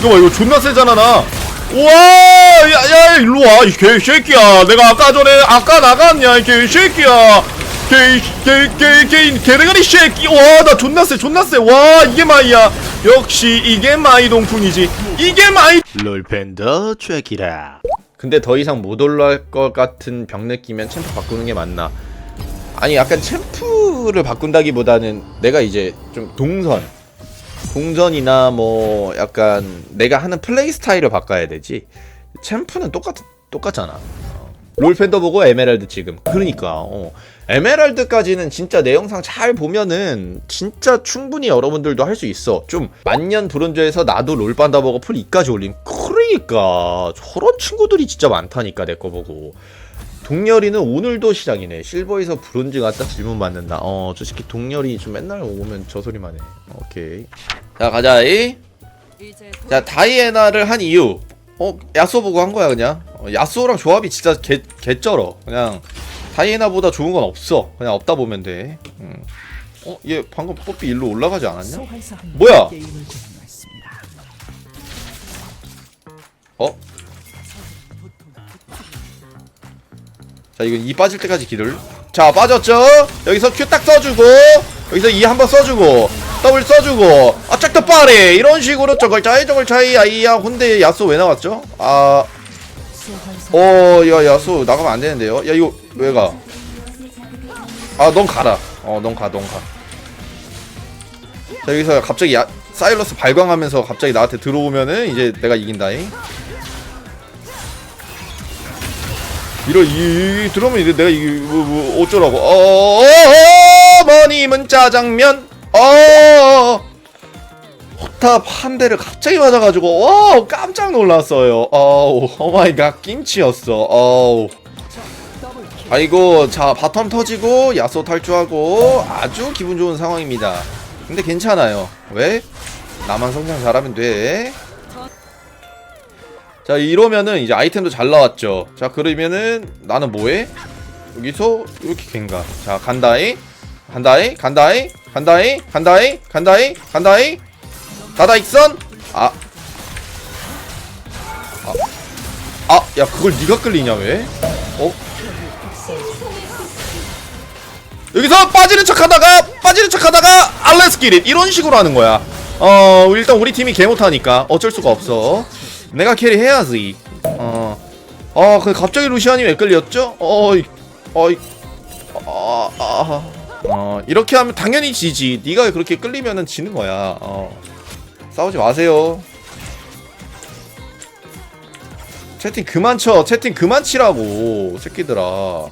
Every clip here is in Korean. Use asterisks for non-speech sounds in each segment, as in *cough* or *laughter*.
이거 봐 이거 존나 세잖아 나. 우와 야야 일로 와 이 개새끼야. 내가 아까 전에 아까 나갔냐 이 개새끼야. 개개개개 개대가리 새끼. 와나 존나 세 존나 세와 이게 마이야. 역시 이게 마이 동풍이지. 이게 마이 롤팬더 트랙이라. 근데 더 이상 못 올라갈 것 같은 병 느끼면 챔프 바꾸는 게 맞나? 아니 약간 챔프를 바꾼다기보다는 내가 이제 좀 동선 동선이나 뭐 약간 내가 하는 플레이 스타일을 바꿔야 되지. 챔프는 똑같 똑같잖아. 어. 롤팬더 보고 에메랄드 지금 그러니까 어. 에메랄드까지는 진짜 내 영상 잘 보면은 진짜 충분히 여러분들도 할 수 있어. 좀 만년 브론즈에서 나도 롤판다 보고 풀 2까지 올림 그러니까 저런 친구들이 진짜 많다니까 내 거 보고 동열이는 오늘도 시작이네. 실버에서 브론즈 갔다 질문 받는다. 어 저 새끼 동열이 좀 맨날 오면 저 소리만 해. 오케이. 자 가자 이? 자 다이애나를 한 이유. 어 야쏘 보고 한 거야 그냥? 어, 야쏘랑 조합이 진짜 개 개쩔어. 그냥 다이애나보다 좋은 건 없어. 그냥 없다 보면 돼. 음. 어 얘 방금 뽀삐 일로 올라가지 않았냐? 뭐야? 어? 자 이건 이 빠질 때까지 기들 자 빠졌죠 여기서 Q 딱 써주고 여기서 E 한번 써주고 W 써주고 아짝더 빠리 이런 식으로 저걸 차이 저걸 차이 아이야 근데 야수 왜 나왔죠? 아 어, 야, 야수 나가면 안 되는데요. 야, 이거 왜 가? 아, 넌 가라. 어, 넌 가, 넌 가. 자, 여기서 갑자기 야, 사일러스 발광하면서 갑자기 나한테 들어오면은 이제 내가 이긴다잉. 이러 이, 이 들어오면 이제 내가 이게 뭐, 뭐 어쩌라고? 어, 어, 어, 어머님은 짜장면. 어. 포탑 한 대를 갑자기 맞아가지고 와 깜짝 놀랐어요. 어우 오마이갓 김치였어. 어우 아이고 자 바텀 터지고 야소 탈주하고 아주 기분 좋은 상황입니다. 근데 괜찮아요. 왜? 나만 성장 잘하면 돼. 자 이러면은 이제 아이템도 잘 나왔죠. 자 그러면은 나는 뭐해? 여기서 이렇게 갱가. 자 간다이 간다이 간다이 간다이 간다이 간다이 간다이 다다 익선 아. 아. 아, 야, 그걸 네가 끌리냐 왜? 어? 여기서 빠지는 척하다가 빠지는 척하다가 알레스키릿 이런 식으로 하는 거야. 어, 일단 우리 팀이 개 못하니까 어쩔 수가 없어. 내가 캐리 해야지. 어, 어, 그 갑자기 루시안이 왜 끌렸죠? 어이, 어이, 아, 아, 어, 이렇게 하면 당연히 지지. 네가 그렇게 끌리면은 지는 거야. 어. 싸우지 마세요. 채팅 그만 쳐. 채팅 그만 치라고. 새끼들아.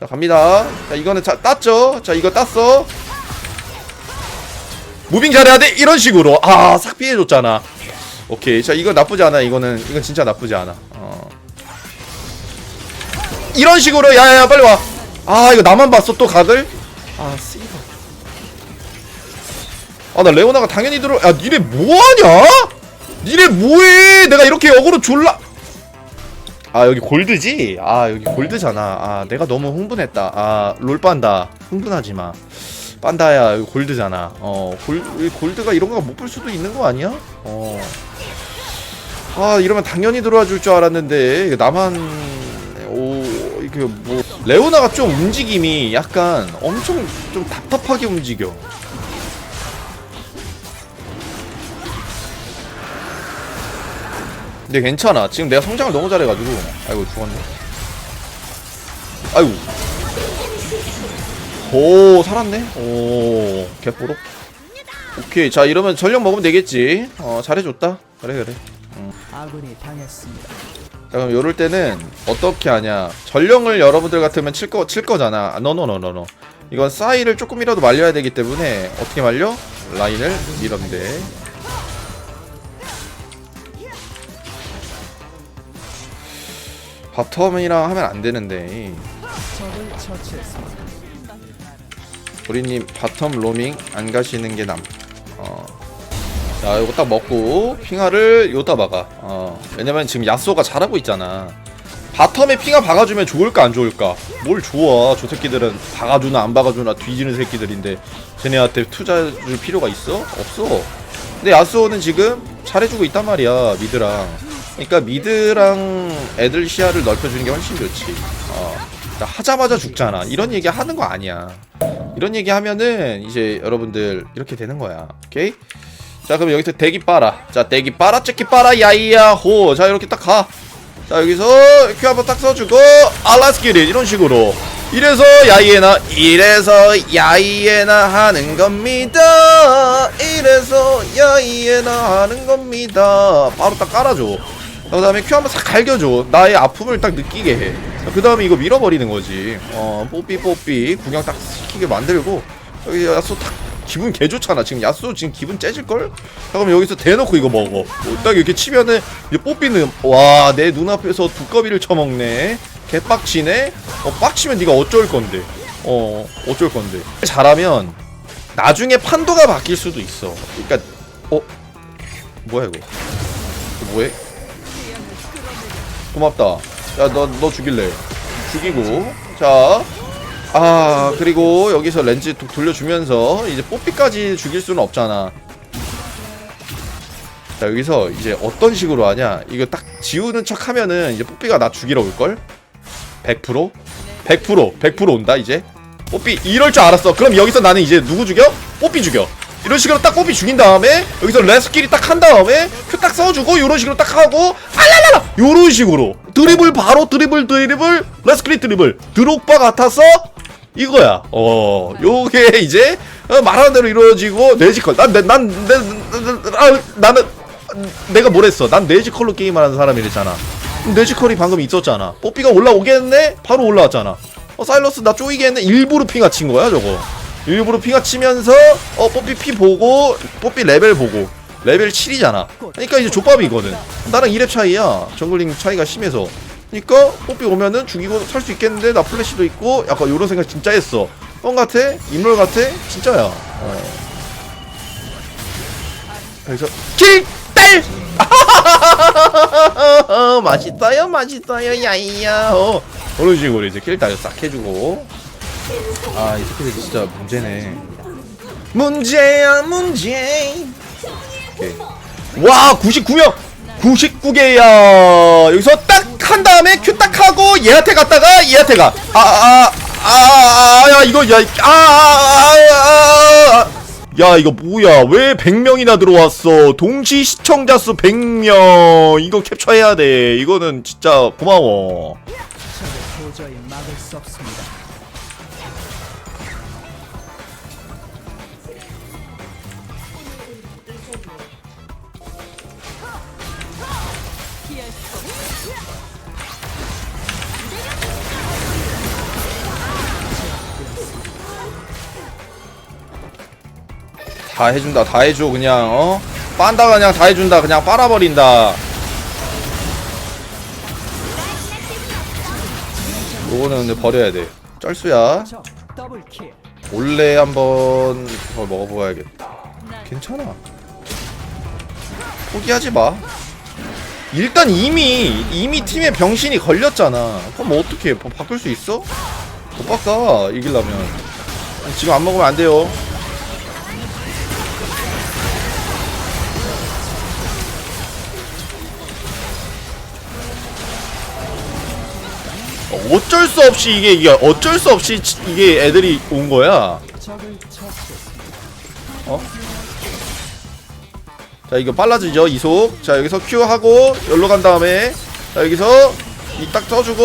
자, 갑니다. 자, 이거는 자, 땄죠? 자, 이거 땄어. 무빙 잘해야 돼. 이런 식으로. 아, 싹 피해줬잖아. 오케이. 자, 이거 나쁘지 않아. 이거는, 이건 진짜 나쁘지 않아. 어. 이런 식으로. 야, 야, 야, 빨리 와. 아, 이거 나만 봤어. 또 각을? 아, 씨발. 아나 레오나가 당연히 들어 야 니네 뭐하냐? 니네 뭐해 내가 이렇게 역으로 졸라 아 여기 골드지? 아 여기 골드잖아 아 내가 너무 흥분했다 아 롤 빤다 흥분하지마 빤다야 골드잖아 어 골, 골드가 이런 거 못 볼 수도 있는 거 아니야? 어 아 이러면 당연히 들어와 줄 줄 알았는데 나만 오 이게 뭐 레오나가 좀 움직임이 약간 엄청 좀 답답하게 움직여 근데 괜찮아. 지금 내가 성장을 너무 잘해가지고. 아이고 죽었네. 아이고. 오 살았네. 오 개뽀록. 오케이 자 이러면 전력 먹으면 되겠지. 어 잘해줬다. 그래 그래. 아군이 당했습니다. 자 그럼 요럴 때는 어떻게 하냐. 전령을 여러분들 같으면 칠 거 칠 거잖아. 너너너너너. 이건 사이를 조금이라도 말려야 되기 때문에 어떻게 말려? 라인을 돼. 바텀이랑 하면 안 되는데 적을 처치했습니다. 우리님 바텀 로밍 안 가시는 게 남. 어. 자, 이거 딱 먹고 핑하를 요다 막아. 어. 왜냐면 지금 야쏘가 잘하고 있잖아. 바텀에 핑하 박아주면 좋을까 안 좋을까? 뭘 좋아 저 새끼들은 박아주나 안 박아주나 뒤지는 새끼들인데 쟤네한테 투자 줄 필요가 있어? 없어 근데 야스오는 지금 잘해주고 있단 말이야 미드랑 그러니까 미드랑 애들 시야를 넓혀주는 게 훨씬 좋지 어. 나 하자마자 죽잖아 이런 얘기 하는 거 아니야 이런 얘기 하면은 이제 여러분들 이렇게 되는 거야 오케이? 자 그럼 여기서 대기 빨아. 자 대기 빨아 째기 빨아 야이야 호 자 이렇게 딱 가. 자 여기서 큐 한번 딱 써주고 알라스키리 이런 식으로. 이래서 야이에나 이래서 야이에나 하는 겁니다. 이래서 야이에나 하는 겁니다. 바로 딱 깔아줘. 그 다음에 큐 한번 싹 갈겨줘. 나의 아픔을 딱 느끼게 해그 다음에 이거 밀어버리는 거지. 어 뽀삐 뽀삐. 구경 딱 시키게 만들고 여기 야수 딱 기분 개 좋잖아. 지금 야수 지금 기분 째질걸? 자 그럼 여기서 대놓고 이거 먹어. 어, 딱 이렇게 치면은 이제 뽀삐는 와 내 눈앞에서 두꺼비를 쳐먹네. 개빡치네? 어 빡치면 네가 어쩔 건데. 어 어쩔 건데. 잘하면 나중에 판도가 바뀔 수도 있어. 그러니까 어? 뭐야 이거 뭐해? 고맙다. 야너너 죽일래. 죽이고. 자 아 그리고 여기서 렌즈 도- 돌려주면서 이제 뽀삐까지 죽일 수는 없잖아. 자 여기서 이제 어떤 식으로 하냐? 이거 딱 지우는 척 하면은 이제 뽀삐가 나 죽이러 올걸? 100% 100% 100% 온다 이제? 뽀삐 이럴 줄 알았어. 그럼 여기서 나는 이제 누구 죽여? 뽀삐 죽여. 이런 식으로 딱 뽀삐 죽인 다음에 여기서 레스끼리 딱한 다음에 큐 딱 써주고 이런 식으로 딱 하고 알랄랄라! 요런 식으로. 드리블 바로 드리블 드리블 레스끼리 드리블. 드록바 같았어? 이거야. 어 요게 이제 어, 말하는 대로 이루어지고 뇌지컬. 난난 아, 나는 내가 뭘 했어? 난 뇌지컬로 게임하는 사람이랬잖아. 뇌지컬이 방금 있었잖아. 뽀삐가 올라오겠네? 바로 올라왔잖아. 어 사일러스 나 쪼이게 했네? 일부러 핑아 친 거야 저거. 일부러 핑아 치면서 어 뽀삐 피 보고 뽀삐 레벨 보고. 레벨 7이잖아. 그러니까 이제 족밥이거든. 나랑 2렙 차이야. 정글링 차이가 심해서 그러니까 뽀삐 오면은 죽이고 살 수 있겠는데 나 플래시도 있고 약간 요런 생각 진짜 했어 뻥 같아? 인물 같아? 진짜야 어. 그래서 킬딸 *laughs* 맛있어요 맛있어요 야이야 어. 그런 식으로 이제 킬딸 싹 해주고 아 이 새끼들 진짜 문제네 문제야 문제 오케이. 와 99명 99개야. 여기서 딱 한 다음에 큐 딱 하고 얘한테 갔다가 얘한테 가 아 아아아야 이거 야아아아 야 이거 뭐야? 왜 100명이나 들어왔어? 동시 시청자 수 100명. 이거 캡처해야 돼. 이거는 진짜 고마워. 도저히 막을 수 없습니다. 다 해준다 다 해줘 그냥 어? 빤다 그냥 다 해준다 그냥 빨아버린다. 요거는 근데 버려야 돼. 더블킬. 원래 한번 더 먹어봐야겠다. 괜찮아. 포기하지 마. 일단 이미 이미 팀에 병신이 걸렸잖아. 그럼 뭐 어떻게 뭐 바꿀 수 있어? 못 바꿔 이기려면. 지금 안 먹으면 안 돼요 어쩔 수 없이 이게 이게 어쩔 수 없이 치- 이게 애들이 온 거야. 처치했습니다. 자 이거 빨라지죠 이속. 자 여기서 Q 하고 열로 간 다음에 자 여기서 이 딱 써주고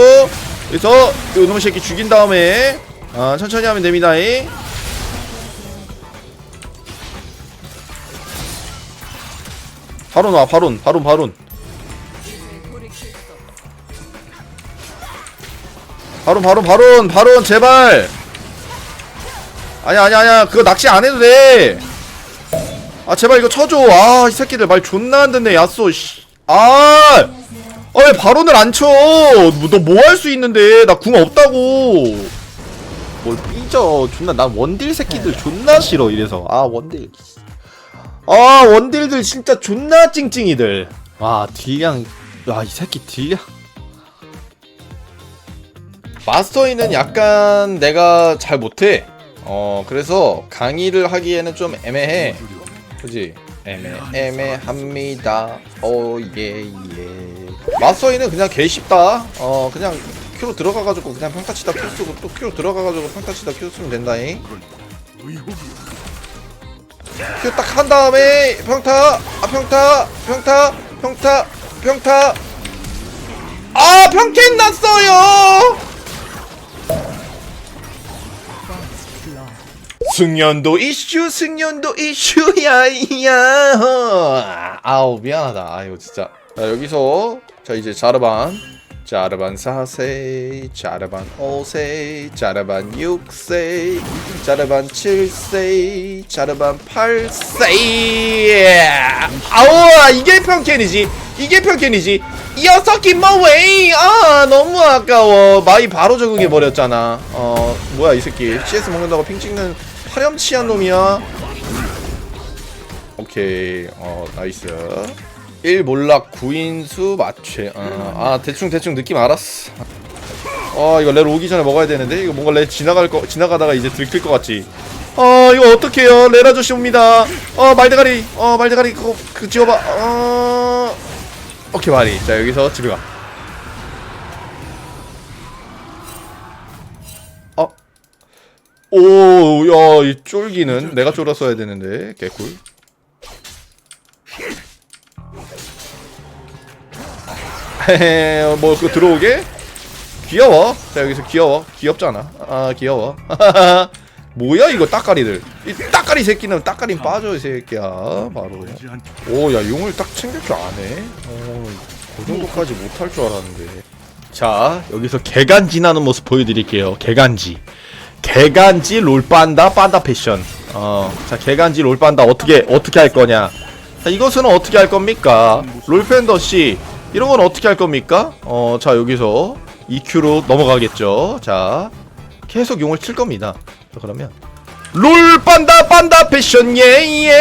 여기서 이놈의 새끼 죽인 다음에 아 천천히 하면 됩니다. 이. 바론 와 바론 바론 바론 바론 바론 바론 바론 제발. 아니야 아니야 아니야. 그거 낚시 안 해도 돼. 아 제발 이거 쳐줘. 아 이 새끼들 말 존나 안 듣네 야쏘 씨. 아! 아 왜 바론을 안 쳐? 너 뭐 할 수 있는데? 나 궁 없다고. 뭘 삐져. 존나 난 원딜 새끼들 존나 싫어 이래서. 아 원딜. 아 원딜들 진짜 존나 찡찡이들. 와 딜량. 와이 새끼 딜량 마스터이는 약간 내가 잘 못해. 어 그래서 강의를 하기에는 좀 애매해. 그지? 애매 애매합니다. 오예예. 마스터이는 그냥 개 쉽다. 어 그냥 큐로 들어가가지고 그냥 평타 치다 큐 쓰고 또 큐로 들어가가지고 평타 치다 큐 쓰면 된다잉. 큐 딱 한 다음에 평타 아 평타 평타 평타 평타 아 평캔 났어요. 승연도 이슈 승연도 이슈야 *laughs* 이야. 아우 미안하다. 아유 진짜. 자 여기서 자 이제 자르반. 자르반 4세 자르반 5세 자르반 6세 자르반 7세 자르반 8세 아우 이게 평캔이지. 이게 평캔이지. 이 녀석이 뭐웨이. 아 너무 아까워. 마이 바로 적응해 버렸잖아. 어 뭐야 이 새끼. CS 먹는다고 핑 찍는 파렴치한 놈이야. 오케이. 어 나이스. 1 몰락 9인수 마취. 어, 아 대충 대충 느낌 알았어. 어 이거 레 오기 전에 먹어야 되는데? 이거 뭔가 레 지나갈 거 지나가다가 이제 들킬 것 같지? 어 이거 어떡해요? 레 아저씨 옵니다. 어 말대가리. 어 말대가리 그거 그 지워봐. 어. 오케이 말이 자 여기서 집에 가 오, 야, 이 쫄기는 내가 쫄았어야 되는데 개꿀. 헤헤, *laughs* 뭐 그거 들어오게? 귀여워. 자 여기서 귀여워. 귀엽잖아. 아 귀여워. *laughs* 뭐야 이거 따까리들. 이 따까리 새끼는 따까리 빠져 이 새끼야. 바로. 오, 야 용을 딱 챙길 줄 아네. 오, 그 정도까지 못할 줄 알았는데. 자 여기서 개간지 나는 모습 보여드릴게요. 개간지. 개간지 롤빤다 빤다 패션. 어, 자 개간지 롤빤다 어떻게 어떻게 할 거냐? 자 이것은 어떻게 할 겁니까? 롤팬더 씨 이런 건 어떻게 할 겁니까? 어, 자 여기서 EQ로 넘어가겠죠. 자 계속 용을 칠 겁니다. 자 그러면 롤 빤다 빤다 패션 예예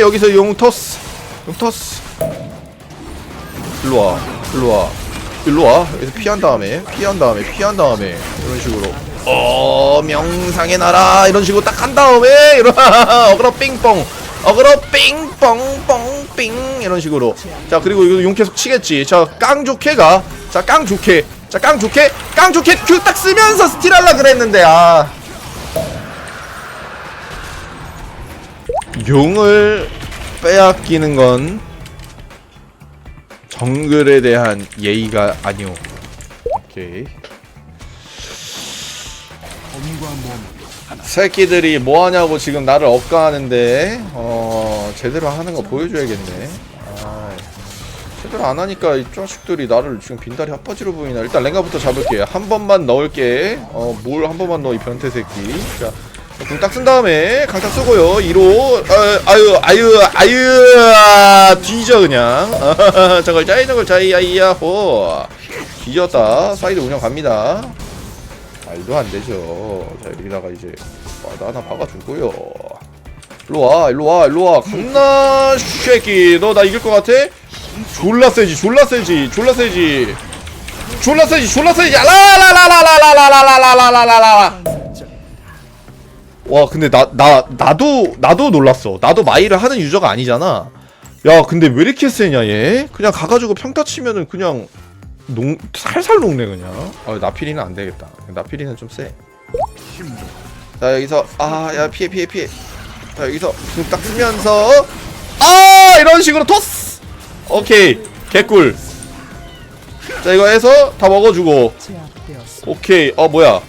여기서 용 토스 용 토스 일로 와 일로 와 일로 와. 여기서 피한 다음에 피한 다음에 피한 다음에. 이런 식으로. 어 명상의 나라. 이런 식으로 딱 한 다음에 이런 *laughs* 어그로 삥뽕. 어그로 삥뽕 뽕삥. 이런 식으로. 자 그리고 이거 용 계속 치겠지. 자깡 좋게 가 자깡 좋게. 자깡 좋게. 깡 좋게 큐 딱 쓰면서 스틸하려 그랬는데 아. 용을 빼앗기는 건 정글에 대한 예의가 아니오. 오케이. 새끼들이 뭐 하냐고 지금 나를 억까하는데 어 제대로 하는 거 보여줘야겠네. 아, 제대로 안 하니까 이 자식들이 나를 지금 빈다리 핫바지로 보이나. 일단 랭가부터 잡을게. 한 번만 넣을게. 어뭘 한 번만 넣어 이 변태 새끼. 자. 궁딱 쓴 다음에 강타 쓰고요 2로 아유 아유 아유 아, 뒤져 그냥 저걸 짜이 저걸 짜이 아이야호 뒤졌다 사이드 운영 갑니다 말도 안 되죠 자 여기다가 이제 와나 하나 박아주고요 일로와 일로와 일로와 강나 쉐끼 너 나 이길 것 같아? 졸라 세지 졸라 세지 졸라 세지 졸라 세지 졸라 세지 라라라라라라라라라라라라라 와 근데 나 나 나도 나도 놀랐어. 나도 마이를 하는 유저가 아니잖아. 야 근데 왜 이렇게 세냐 얘? 그냥 가가지고 평타 치면은 그냥 농 살살 녹네 그냥. 아 나필이는 안 되겠다. 나필이는 좀 세. 자 여기서 아 야 피해 피해 피해. 자 여기서 딱 쓰면서 아 이런 식으로 토스. 오케이 개꿀. 자 이거 해서 다 먹어주고. 오케이 어 뭐야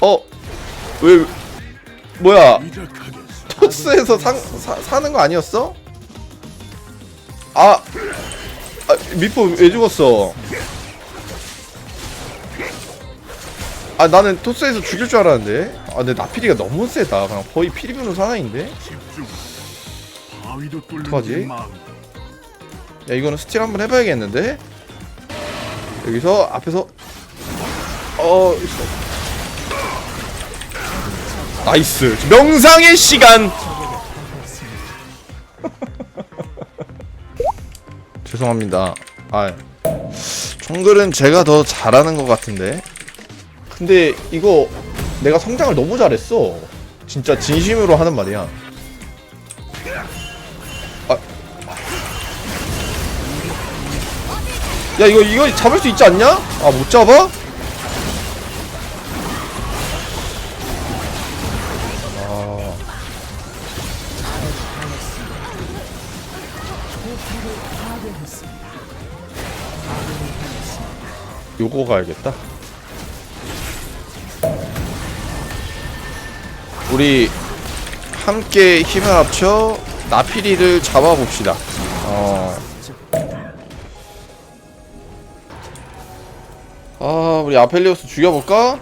어 왜 뭐야 토스에서 상, 사, 사는 거 아니었어? 아, 아 미포 왜 죽었어? 아 나는 토스에서 죽일 줄 알았는데 아 근데 나피리가 너무 세다 그냥 거의 피리부는 사나인데 어떡하지? 야 이거는 스틸 한번 해봐야겠는데 여기서 앞에서 어 나이스. 명상의 시간. *laughs* 죄송합니다. 아 정글은 제가 더 잘하는 것 같은데. 근데 이거 내가 성장을 너무 잘했어. 진짜 진심으로 하는 말이야. 아. 야 이거 이거 잡을 수 있지 않냐? 아 못 잡아? 아 요거 가야겠다. 우리 함께 힘을 합쳐 나피리를 잡아봅시다. 어. 아, 우리 아펠리오스 죽여볼까?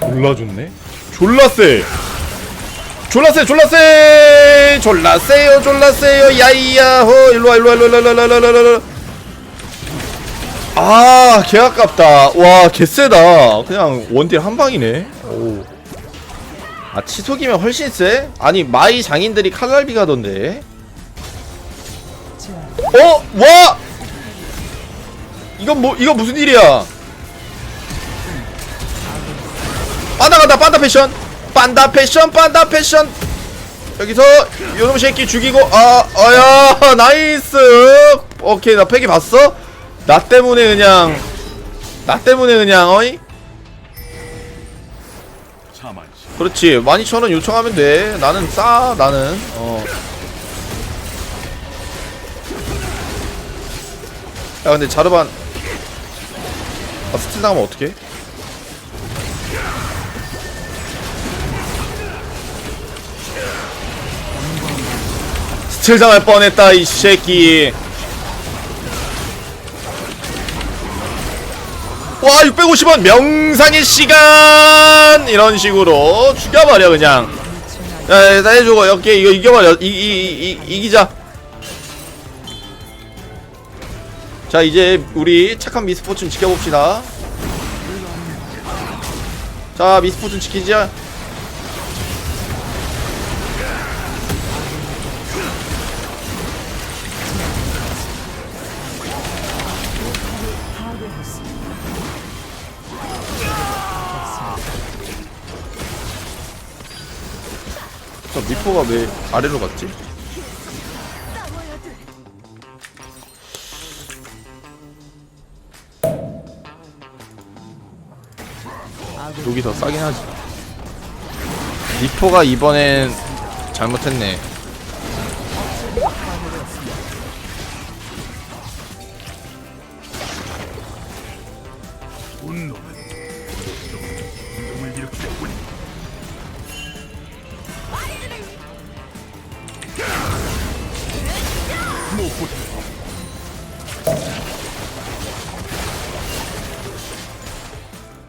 졸라 좋네. 졸라 세. 졸라 세, 졸라 세. 졸라 세요, 졸라 세요. 야이야호. 일로와, 일로와, 일로와, 일로와, 일로와, 일로와. 아, 개 아깝다. 와, 개 세다. 그냥 원딜 한 방이네. 오. 아, 치속이면 훨씬 세? 아니, 마이 장인들이 칼날비 가던데. 어? 와! 이건 뭐, 이거 무슨 일이야? 빠다 간다 빠다 패션. 빤다 패션 빤다 패션. 여기서 요놈 새끼 죽이고 아 어야 나이스. 오케이 나 패기 봤어? 나 때문에 그냥 나 때문에 그냥 어이? 그렇지. 12,000원 요청하면 돼. 나는 싸 나는. 어. 야 근데 자르반. 아 스틸 당하면 어떡해 스틸 당할 뻔했다 이 새끼. 와 650원 명상의 시간! 이런 식으로 죽여버려 그냥. 야, 나 해주고 이렇게 이거 이겨버려. 이, 이, 이, 이기자. 자 이제 우리 착한 미스포츠 지켜봅시다. 자 미스포츠 지키자 저 미포가 왜 아래로 갔지? 여기 더 싸긴 하지. 미포가 이번엔 잘못했네.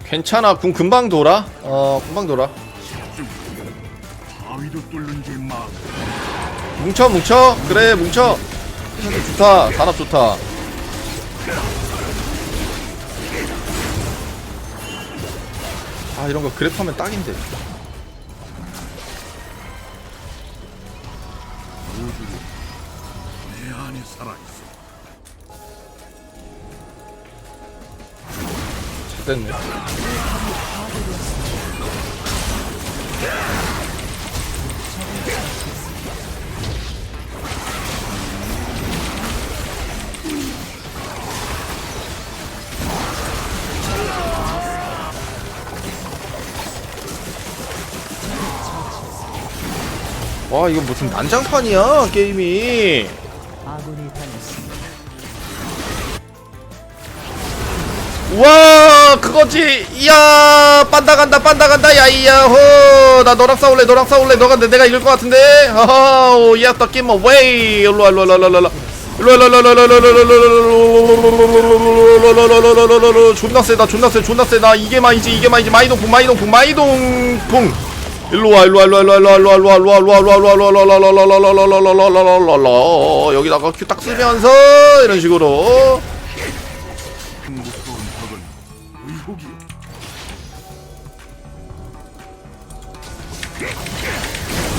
괜찮아. 궁 금방 돌아. 어, 금방 돌아. 뭉쳐, 뭉쳐. 그래, 뭉쳐. 좋다. 단합 좋다. 아, 이런 거 그랩하면 딱인데. 됐네. 와 이거 무슨 난장판이야 게임이 와 그거지 이야 빤다 간다 빤다 간다 야이야호 나 너랑 싸울래 너랑 싸울래 너가 내- 내가 이길 것 같은데 하하 야 떡기 뭐 웨이 일로와 일로와 일로와 일로와 식으로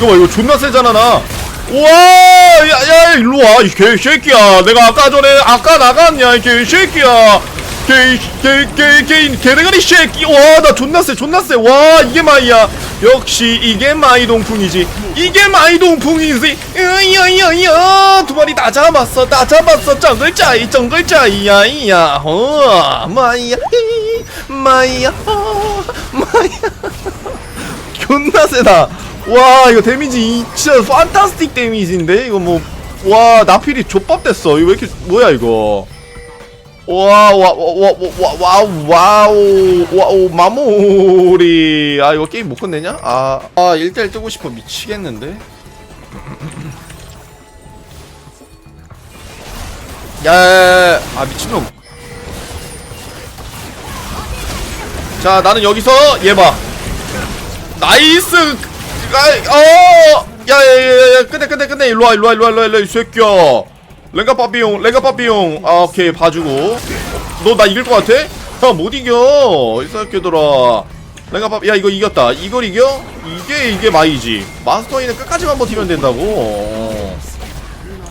이거 봐 이거 존나 세잖아 나. 우와 야야 일로와 이 개새끼야. 내가 아까 전에 아까 나갔냐 이 개새끼야. 개개개개 개대가리 새끼. 와나 존나 세 존나 세와 이게 마이야. 역시 이게 마이 동풍이지. 이게 마이 동풍이지. 야야야야. 두 마리 다 잡았어 다 잡았어. 정글짜이 정글짜이야 이야 어 마이야. 히, *laughs* 마이야 어, 마이야. *laughs* 존나 세다. 와 이거 데미지 이- 진짜 판타스틱 데미지인데 이거 뭐 와 나필이 족밥 됐어. 이거 왜 이렇게 뭐야 이거? 와와와와와와우 와우 마무리. 아 이거 게임 못 끝내냐? 아아 1대1 뜨고 싶어 미치겠는데. 야야야 아 미친놈. 자 나는 여기서 얘 봐. 나이스 아, 어! 야야야야 끝내 끝내 끝내. 일로와 일로와 일로와 일로와 일로와 이 새끼야. 랭가 빠삐용 랭가 빠삐용. 아 오케이 봐주고. 너 나 이길 것 같아? 야못 이겨 이 새끼들아. 랭가 빠삐 야 이거 이겼다. 이걸 이겨? 이게 이게 마이지. 마스터이는 끝까지만 버티면 된다고. 어.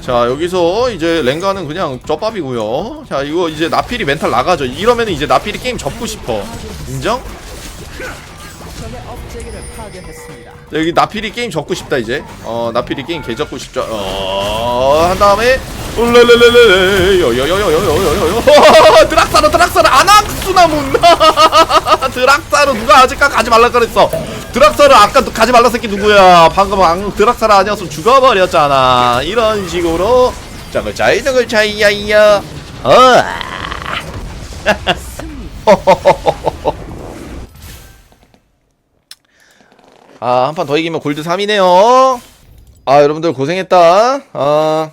자 여기서 이제 랭가는 그냥 쩌밥이고요. 자 이거 이제 나필이 멘탈 나가죠. 이러면은 이제 나필이 게임 접고 싶어. 인정? 여기 나필이 게임 접고 싶다 이제. 어 나필이 게임 개 접고 싶죠. 어한 다음에 울레레레레 여여여여여여여 드락사르 드락사르 아낙수나문 *laughs* 드락사르 누가 아직까 가지 말라 그랬어. 드락사르 아까 또 가지 말라 새끼 누구야? 방금 안, 드락사르 아니었으면 죽어버렸잖아. 이런 식으로. 저걸 차이 저걸 차이 야이야. 어 *laughs* 아, 한 판 더 이기면 골드 3이네요. 아, 여러분들 고생했다. 아,